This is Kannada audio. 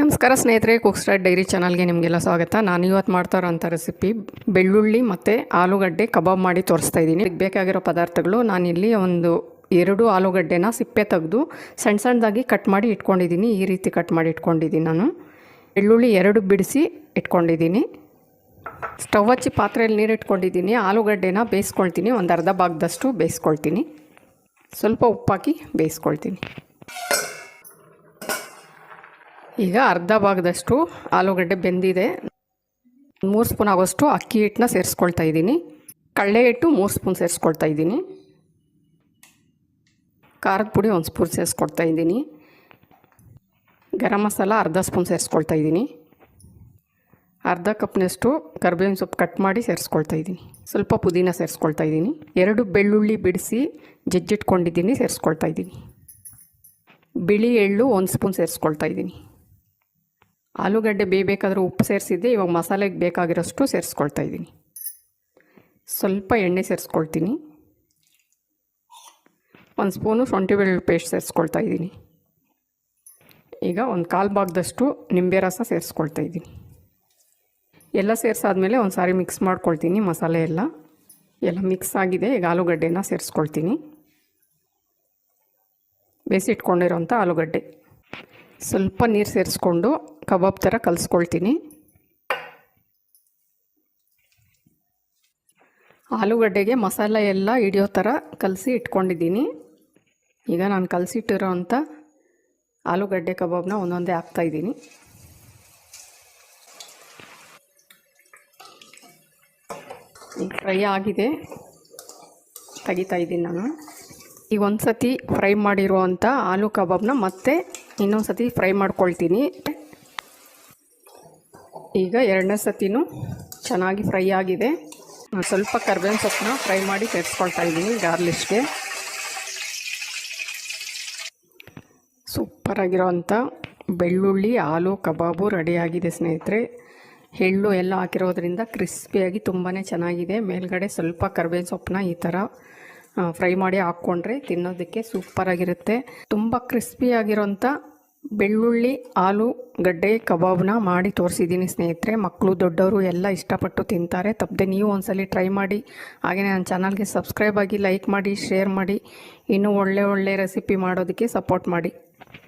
ನಮಸ್ಕಾರ ಸ್ನೇಹಿತರೆ ಕುಕ್ ಸ್ಟಾರ್ಟ್ ಡೈರಿ ಚಾನಲ್ಗೆ ನಿಮಗೆಲ್ಲ ಸ್ವಾಗತ. ನಾನು ಇವತ್ತು ಮಾಡ್ತಾ ಇರೋಂಥ ರೆಸಿಪಿ ಬೆಳ್ಳುಳ್ಳಿ ಮತ್ತು ಆಲೂಗಡ್ಡೆ ಕಬಾಬ್ ಮಾಡಿ ತೋರಿಸ್ತಾ ಇದ್ದೀನಿ. ಬೇಕಾಗಿರೋ ಪದಾರ್ಥಗಳು, ನಾನಿಲ್ಲಿ ಒಂದು ಎರಡು ಆಲೂಗಡ್ಡೆನ ಸಿಪ್ಪೆ ತೆಗೆದು ಸಣ್ಣ ಸಣ್ಣದಾಗಿ ಕಟ್ ಮಾಡಿ ಇಟ್ಕೊಂಡಿದ್ದೀನಿ. ಈ ರೀತಿ ಕಟ್ ಮಾಡಿ ಇಟ್ಕೊಂಡಿದ್ದೀನಿ ನಾನು. ಬೆಳ್ಳುಳ್ಳಿ ಎರಡು ಬಿಡಿಸಿ ಇಟ್ಕೊಂಡಿದ್ದೀನಿ. ಸ್ಟವ್ ಹಚ್ಚಿ ಪಾತ್ರೆಯಲ್ಲಿ ನೀರು ಇಟ್ಕೊಂಡಿದ್ದೀನಿ. ಆಲೂಗಡ್ಡೆನ ಬೇಯಿಸ್ಕೊಳ್ತೀನಿ. ಒಂದು ಅರ್ಧ ಭಾಗದಷ್ಟು ಬೇಯಿಸ್ಕೊಳ್ತೀನಿ. ಸ್ವಲ್ಪ ಉಪ್ಪಾಕಿ ಬೇಯಿಸ್ಕೊಳ್ತೀನಿ. ಈಗ ಅರ್ಧ ಭಾಗದಷ್ಟು ಆಲೂಗಡ್ಡೆ ಬೆಂದಿದೆ. ಮೂರು ಸ್ಪೂನ್ ಆಗೋಷ್ಟು ಅಕ್ಕಿ ಹಿಟ್ಟನ್ನ ಸೇರಿಸ್ಕೊಳ್ತಾ ಇದ್ದೀನಿ. ಕಡಲೆ ಹಿಟ್ಟು ಮೂರು ಸ್ಪೂನ್ ಸೇರಿಸ್ಕೊಳ್ತಾ ಇದ್ದೀನಿ. ಖಾರದ ಪುಡಿ ಒಂದು ಸ್ಪೂನ್ ಸೇರಿಸ್ಕೊಳ್ತಾ ಇದ್ದೀನಿ. ಗರಂ ಮಸಾಲ ಅರ್ಧ ಸ್ಪೂನ್ ಸೇರಿಸ್ಕೊಳ್ತಾ ಇದ್ದೀನಿ. ಅರ್ಧ ಕಪ್ನಷ್ಟು ಕರ್ಬೇವಿನ ಸೊಪ್ಪು ಕಟ್ ಮಾಡಿ ಸೇರಿಸ್ಕೊಳ್ತಾ ಇದ್ದೀನಿ. ಸ್ವಲ್ಪ ಪುದೀನ ಸೇರಿಸ್ಕೊಳ್ತಾ ಇದ್ದೀನಿ. ಎರಡು ಬೆಳ್ಳುಳ್ಳಿ ಬಿಡಿಸಿ ಜಜ್ಜಿಟ್ಕೊಂಡಿದ್ದೀನಿ, ಸೇರಿಸ್ಕೊಳ್ತಾ ಇದ್ದೀನಿ. ಬಿಳಿ ಎಳ್ಳು ಒಂದು ಸ್ಪೂನ್ ಸೇರಿಸ್ಕೊಳ್ತಾ ಇದ್ದೀನಿ. ಆಲೂಗಡ್ಡೆ ಬೇಯಬೇಕಾದ್ರೆ ಉಪ್ಪು ಸೇರಿಸಿದ್ದೆ, ಇವಾಗ ಮಸಾಲೆಗೆ ಬೇಕಾಗಿರೋಷ್ಟು ಸೇರಿಸ್ಕೊಳ್ತಾ ಇದ್ದೀನಿ. ಸ್ವಲ್ಪ ಎಣ್ಣೆ ಸೇರಿಸ್ಕೊಳ್ತೀನಿ. ಒಂದು ಸ್ಪೂನು ಶುಂಠಿ ಬೆಳ್ಳುಳ್ಳಿ ಪೇಸ್ಟ್ ಸೇರಿಸ್ಕೊಳ್ತಾ ಇದ್ದೀನಿ. ಈಗ ಒಂದು ಕಾಲು ಭಾಗದಷ್ಟು ನಿಂಬೆ ರಸ ಸೇರಿಸ್ಕೊಳ್ತಾ ಇದ್ದೀನಿ. ಎಲ್ಲ ಸೇರಿಸಾದ್ಮೇಲೆ ಒಂದು ಸಾರಿ ಮಿಕ್ಸ್ ಮಾಡ್ಕೊಳ್ತೀನಿ ಮಸಾಲೆ ಎಲ್ಲ. ಎಲ್ಲ ಮಿಕ್ಸ್ ಆಗಿದೆ, ಈಗ ಆಲೂಗಡ್ಡೆನ ಸೇರಿಸ್ಕೊಳ್ತೀನಿ. ಬೇಯಿಸಿಟ್ಕೊಂಡಿರೋಂಥ ಆಲೂಗಡ್ಡೆ. ಸ್ವಲ್ಪ ನೀರು ಸೇರಿಸ್ಕೊಂಡು ಕಬಾಬ್ ಥರ ಕಲಿಸ್ಕೊಳ್ತೀನಿ. ಆಲೂಗಡ್ಡೆಗೆ ಮಸಾಲೆ ಎಲ್ಲ ಹಿಡಿಯೋ ಥರ ಕಲಸಿ ಇಟ್ಕೊಂಡಿದ್ದೀನಿ. ಈಗ ನಾನು ಕಲಸಿಟ್ಟಿರೋ ಅಂಥ ಆಲೂಗಡ್ಡೆ ಕಬಾಬ್ನ ಒಂದೊಂದೇ ಹಾಕ್ತಾಯಿದ್ದೀನಿ ಈಗ ಫ್ರೈ ಆಗಿದೆ. ತೆಗಿತಾ ಇದ್ದೀನಿ ನಾನು. ಈಗ ಒಂದು ಸತಿ ಫ್ರೈ ಮಾಡಿರುವಂಥ ಆಲೂ ಕಬಾಬ್ನ ಮತ್ತೆ ಇನ್ನೊಂದು ಸತಿ ಫ್ರೈ ಮಾಡ್ಕೊಳ್ತೀನಿ. ಈಗ ಎರಡನೇ ಸತಿನೂ ಚೆನ್ನಾಗಿ ಫ್ರೈ ಆಗಿದೆ. ಸ್ವಲ್ಪ ಕರ್ಬೇವಿನ ಸೊಪ್ಪನ್ನ ಫ್ರೈ ಮಾಡಿ ಸೇರಿಸ್ಕೊಳ್ತಾ ಇದ್ದೀನಿ ಗಾರ್ಲಿಷ್ಗೆ ಸೂಪರಾಗಿರೋವಂಥ ಬೆಳ್ಳುಳ್ಳಿ, ಆಲೂ, ಕಬಾಬು ರೆಡಿಯಾಗಿದೆ ಸ್ನೇಹಿತರೆ. ಎಳ್ಳು ಎಲ್ಲ ಹಾಕಿರೋದ್ರಿಂದ ಕ್ರಿಸ್ಪಿಯಾಗಿ ತುಂಬಾ ಚೆನ್ನಾಗಿದೆ. ಮೇಲ್ಗಡೆ ಸ್ವಲ್ಪ ಕರ್ಬೇವಿನ ಸೊಪ್ಪನ್ನ ಈ ಥರ ಫ್ರೈ ಮಾಡಿ ಹಾಕ್ಕೊಂಡ್ರೆ ತಿನ್ನೋದಕ್ಕೆ ಸೂಪರಾಗಿರುತ್ತೆ ತುಂಬ ಕ್ರಿಸ್ಪಿಯಾಗಿರೋಂಥ ಬೆಳ್ಳುಳ್ಳಿ ಆಲೂಗಡ್ಡೆ ಕಬಾಬ್ನ ಮಾಡಿ ತೋರಿಸಿದ್ದೀನಿ ಸ್ನೇಹಿತರೆ. ಮಕ್ಕಳು ದೊಡ್ಡವರು ಎಲ್ಲ ಇಷ್ಟಪಟ್ಟು ತಿಂತಾರೆ. ತಪ್ಪದೆ ನೀವು ಒಂದ್ಸಲಿ ಟ್ರೈ ಮಾಡಿ. ಹಾಗೆಯೇ ನನ್ನ ಚಾನಲ್ಗೆ ಸಬ್ಸ್ಕ್ರೈಬ್ ಆಗಿ ಲೈಕ್ ಮಾಡಿ, ಶೇರ್ ಮಾಡಿ. ಇನ್ನೂ ಒಳ್ಳೆ ಒಳ್ಳೆ ರೆಸಿಪಿ ಮಾಡೋದಕ್ಕೆ ಸಪೋರ್ಟ್ ಮಾಡಿ.